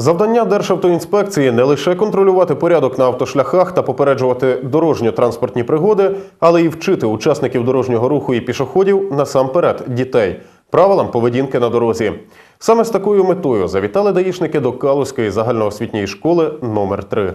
Завдання Державтоінспекції не лише контролювати порядок на автошляхах та попереджувати дорожньо-транспортні пригоди, але й вчити учасників дорожнього руху і пішоходів насамперед дітей правилам поведінки на дорозі. Саме з такою метою завітали даїшники до Калузької загальноосвітньої школи номер 3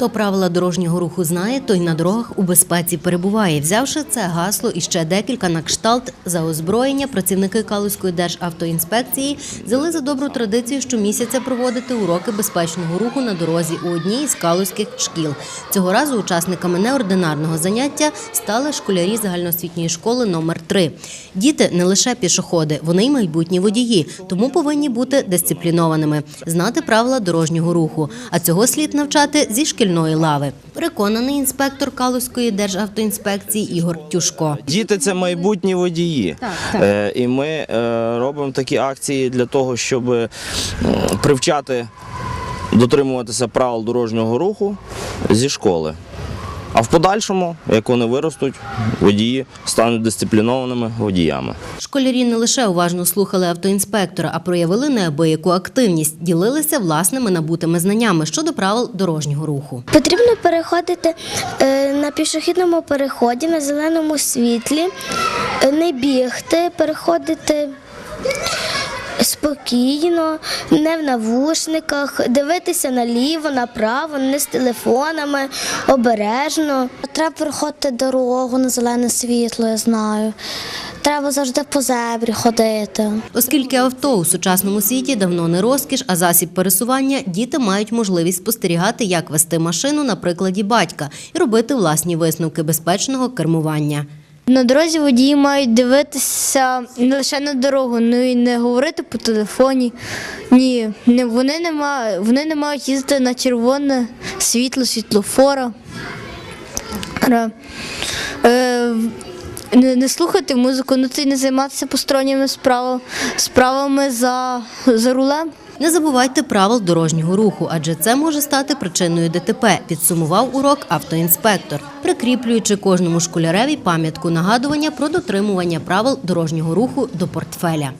Хто правила дорожнього руху знає, той на дорогах у безпеці перебуває. Взявши це гасло і ще декілька на кшталт за озброєння, працівники Калузької державтоінспекції взяли за добру традицію щомісяця проводити уроки безпечного руху на дорозі у одній із калузьких шкіл. Цього разу учасниками неординарного заняття стали школярі загальноосвітньої школи номер 3 Діти не лише пішоходи, вони й майбутні водії, тому повинні бути дисциплінованими, знати правила дорожнього руху. А цього слід навчати зі шкільної лави. Переконаний інспектор Калузької державтоінспекції Ігор Тюшко. Діти це майбутні водії. Е, І ми е, робимо такі акції для того, щоб привчати дотримуватися правил дорожнього руху зі школи. А в подальшому, як вони виростуть, водії стануть дисциплінованими водіями. Школярі не лише уважно слухали автоінспектора, а проявили неабияку активність, ділилися власними набутими знаннями щодо правил дорожнього руху. Потрібно переходити е, на пішохідному переході на зеленому світлі, е, не бігти, переходити спокійно, не в навушниках, дивитися наліво, направо, не з телефонами, обережно. Треба переходити дорогу на зелене світло, я знаю. Треба завжди по зебрі ходити. Оскільки авто у сучасному світі давно не розкіш, а засіб пересування, діти мають можливість спостерігати, як вести машину на прикладі батька і робити власні висновки безпечного кермування. На дорозі водії мають дивитися не лише на дорогу, ну і не говорити по телефоні. Ні, вони, не мають, вони не мають їздити на червоне світло, світлофора. Не, не слухати музику, ну це й не займатися посторонніми справами, справами за, за рулем. Не забувайте правил дорожнього руху, адже це може стати причиною ДТП, підсумував урок автоінспектор, прикріплюючи кожному школяреві пам'ятку нагадування про дотримування правил дорожнього руху до портфеля.